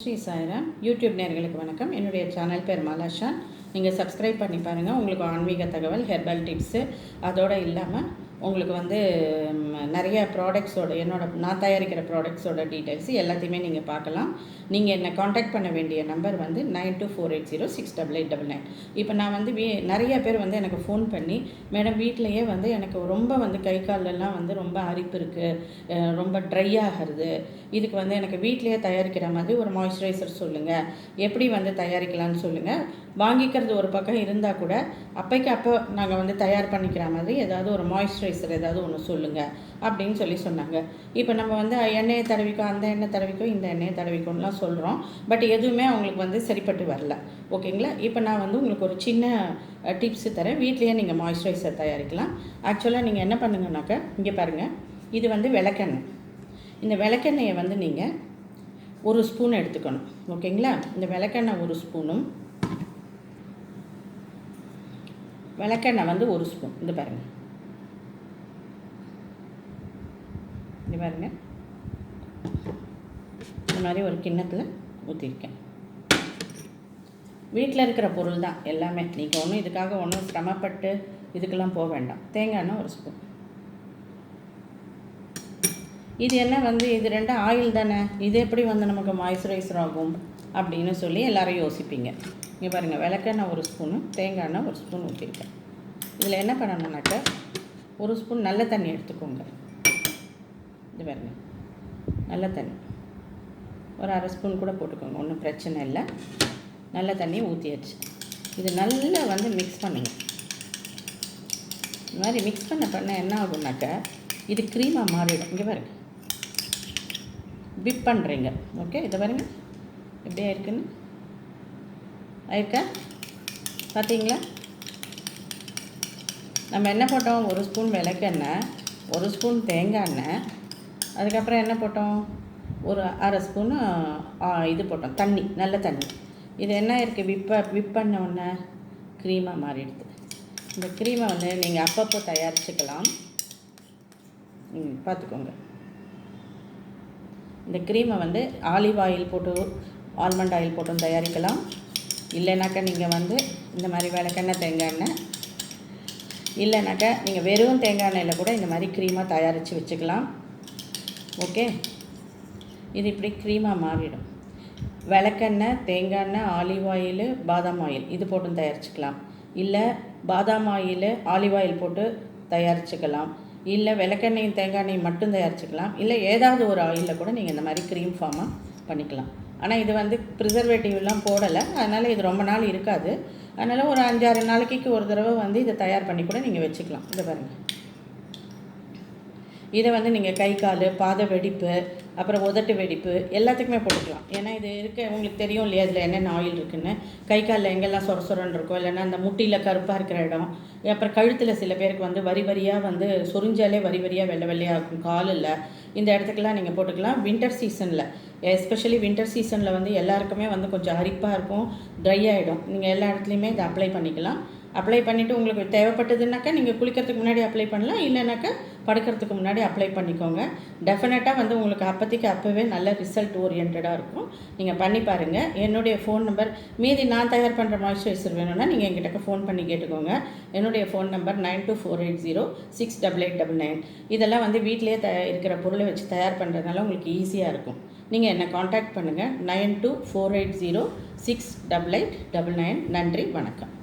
Sri Sairam. YouTube நேர்களுக்கு வணக்கம். என்னுடைய சேனல் பேர் மலாஷா நீங்கள் சப்ஸ்கிரைப் பண்ணி பாருங்கள் உங்களுக்கு ஆன்மீக தகவல் ஹெர்பல் டிப்ஸு அதோடு இல்லாமல் உங்களுக்கு வந்து நிறைய ப்ராடக்ட்ஸோட என்னோட நான் தயாரிக்கிற ப்ராடக்ட்ஸோட டீட்டெயில்ஸ் எல்லாத்தையுமே நீங்கள் பார்க்கலாம். நீங்கள் என்னை காண்டாக்ட் பண்ண வேண்டிய நம்பர் வந்து nine two four eight zero six double eight double nine இப்போ நான் வந்து வீ நிறைய பேர் வந்து எனக்கு ஃபோன் பண்ணி மேடம் வீட்டிலையே வந்து எனக்கு ரொம்ப வந்து கை காலெல்லாம் வந்து ரொம்ப அரிப்பு இருக்குது ரொம்ப ட்ரை ஆகிறது. இதுக்கு வந்து எனக்கு வீட்டிலேயே தயாரிக்கிற மாதிரி ஒரு மாய்ஸ்சரைசர் சொல்லுங்கள் எப்படி வந்து தயாரிக்கலாம்னு சொல்லுங்கள் வாங்கிக்கிறது ஒரு பக்கம் இருந்தால் கூட அப்பைக்கு அப்போ நாங்கள் வந்து தயார் பண்ணிக்கிற மாதிரி ஏதாவது ஒரு மாய்ஸ்சரைசர் ஏதாவது ஒன்று சொல்லுங்கள் அப்படின்னு சொல்லி சொன்னாங்க. இப்போ நம்ம வந்து எண்ணெயை தடவிக்கோ அந்த எண்ணெய் தடவிக்கோ இந்த எண்ணெயை தடவிக்கோன்னுலாம் சொல்கிறோம் பட் எதுவுமே அவங்களுக்கு வந்து சரிப்பட்டு வரல. ஓகேங்களா? இப்போ நான் வந்து உங்களுக்கு ஒரு சின்ன டிப்ஸு தரேன். வீட்லேயே நீங்கள் மாய்ஸ்சரைசர் தயாரிக்கலாம். ஆக்சுவலாக நீங்கள் என்ன பண்ணுங்கனாக்கா இங்கே பாருங்கள் இது வந்து விளக்கெண்ணெய். இந்த விளக்கெண்ணெயை வந்து நீங்கள் ஒரு ஸ்பூன் எடுத்துக்கணும். ஓகேங்களா? இந்த விளக்கெண்ணெய் ஒரு ஸ்பூனும் விளக்கெண்ணெய் வந்து ஒரு ஸ்பூன். இது பாருங்கள் இது பாருங்க. இந்த மாதிரி ஒரு கிண்ணத்தில் ஊற்றிருக்கேன் வீட்டில் இருக்கிற பொருள் தான் எல்லாமே. நீங்கள் ஒன்றும் இதுக்காக ஒன்றும் சிரமப்பட்டு இதுக்கெல்லாம் போக வேண்டாம். தேங்காய் எண்ணெய் ஒரு ஸ்பூன். இது என்ன வந்து இது ரெண்டும் ஆயில் தானே? இது எப்படி வந்து நமக்கு மாய்ஸ்சரைசர் ஆகும் அப்படின்னு சொல்லி எல்லோரும் யோசிப்பீங்க. இங்கே பாருங்கள் விளக்கெண்ணெய் ஒரு ஸ்பூனு தேங்காய் எண்ணெய் ஒரு ஸ்பூன் ஊற்றிருக்கேன் இதில் என்ன பண்ணணுன்னாக்க ஒரு ஸ்பூன் நல்ல தண்ணி எடுத்துக்கோங்க. இது பாருங்க. நல்ல தண்ணி. ஒரு அரை ஸ்பூன் கூட போட்டுக்கோங்க. ஒன்றும் பிரச்சனை இல்லை. நல்ல தண்ணியை ஊற்றியாச்சு இது நல்லா வந்து மிக்ஸ் பண்ணுங்க. இந்த மாதிரி மிக்ஸ் பண்ண பண்ண என்ன ஆகும்னாக்கா இது க்ரீமாக மாறிடும். இங்கே பாருங்க. பிப் பண்ணுறீங்க ஓகே இதை பாருங்க. எப்படி ஆயிருக்குன்னு? ஆயிருக்கா? பார்த்தீங்களா நம்ம என்ன போட்டோம்? ஒரு ஸ்பூன் விளக்கெண்ணெய் ஒரு ஸ்பூன் தேங்காய் எண்ணெய் அதுக்கப்புறம் என்ன போட்டோம்? ஒரு அரை ஸ்பூனு ஆ, இது போட்டோம். தண்ணி நல்ல தண்ணி. இது என்ன இருக்குது விப்ப விப் பண்ண உடனே க்ரீமாக மாறிடுது. இந்த க்ரீமை வந்து நீங்கள் அப்பப்போ தயாரிச்சுக்கலாம். ம், பார்த்துக்கோங்க. இந்த க்ரீமை வந்து ஆலிவ் ஆயில் போட்டு ஆல்மண்ட் ஆயில் போட்டும் தயாரிக்கலாம். இல்லைனாக்கா நீங்கள் வந்து இந்த மாதிரி விளக்கெண்ணெய் தேங்காய் எண்ணெய் இல்லைனாக்கா நீங்கள் வெறும் தேங்காய் எண்ணெயில் கூட இந்த மாதிரி க்ரீமாக தயாரித்து வச்சுக்கலாம். ஓகே? இது இப்படி க்ரீமாக மாறிடும். விளக்கெண்ணெய் தேங்காய் எண்ணெய் ஆலிவ் ஆயில் பாதாம் ஆயில் இது போட்டும் தயாரிச்சுக்கலாம். இல்லை பாதாம் ஆயில் ஆலிவ் ஆயில் போட்டு தயாரிச்சுக்கலாம். இல்லை விளக்கெண்ணையும் தேங்காய் எண்ணெயும் மட்டும் தயாரிச்சுக்கலாம். இல்லை ஏதாவது ஒரு ஆயிலில் கூட நீங்கள் இந்த மாதிரி க்ரீம் ஃபார்மாக பண்ணிக்கலாம். ஆனால் இது வந்து ப்ரிசர்வேட்டிவ்லாம் போடலை. அதனால் இது ரொம்ப நாள் இருக்காது. அதனால் ஒரு அஞ்சாறு நாளைக்கு ஒரு தடவை வந்து இதை தயார் பண்ணி கூட நீங்கள் வச்சுக்கலாம். இதை பாருங்கள் இதை வந்து நீங்கள் கை கால் பாத வெடிப்பு அப்புறம் உதட்டு வெடிப்பு எல்லாத்துக்குமே போட்டுக்கலாம். ஏன்னா இது இருக்க உங்களுக்கு தெரியும் இல்லையா இதில் என்னென்ன ஆயில் இருக்குன்னு? கை காலில் எங்கெல்லாம் சொர சொரன்னு இருக்கும் இல்லைன்னா அந்த முட்டியில் கருப்பாக இருக்கிற இடம். அப்புறம் கழுத்தில் சில பேருக்கு வந்து வரி வரியாக வந்து சொரிஞ்சாலே வரி வரியாக வெள்ளை வெள்ளையாக இருக்கும் காலில். இந்த இடத்துக்கெல்லாம் நீங்கள் போட்டுக்கலாம். வின்டர் சீசனில் எஸ்பெஷலி வின்டர் சீசனில் வந்து எல்லாருக்குமே வந்து கொஞ்சம் அரிப்பாக இருக்கும் ட்ரை ஆகிடும் நீங்கள் எல்லா இடத்துலையுமே இதை அப்ளை பண்ணிக்கலாம். அப்ளை பண்ணிவிட்டு உங்களுக்கு தேவைப்பட்டதுனாக்கா நீங்கள் குளிக்கிறதுக்கு முன்னாடி அப்ளை பண்ணலாம். இல்லைனாக்கா படுக்கிறதுக்கு முன்னாடி அப்ளை பண்ணிக்கோங்க. டெஃபினட்டாக வந்து உங்களுக்கு அப்போதைக்கு அப்போவே நல்ல ரிசல்ட் ஓரியன்டாக இருக்கும். நீங்கள் பண்ணி பாருங்கள் என்னுடைய ஃபோன் நம்பர் மீதி நான் தயார் பண்ணுற மாய்ஸ்சரைசர் வேணும்னா நீங்கள் எங்கிட்ட ஃபோன் பண்ணி கேட்டுக்கோங்க. என்னுடைய phone number nine two four eight zero six double eight double nine இதெல்லாம் வந்து வீட்டிலேயே த இருக்கிற பொருளை வச்சு தயார் பண்ணுறதுனால உங்களுக்கு ஈஸியாக இருக்கும். நீங்கள் என்னை காண்டாக்ட் பண்ணுங்கள் nine two four eight zero six double eight double nine நன்றி. வணக்கம்.